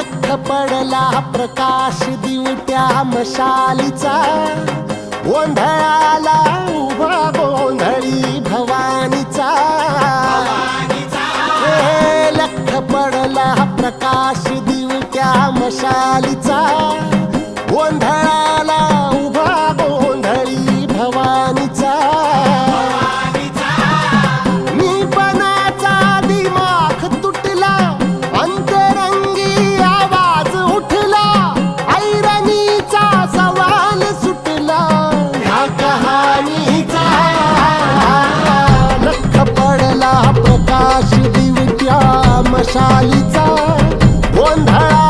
धक्क पडला प्रकाश दिवट्या मशालीचा. गोंधळाला उभा वैशालीचा गोंधळा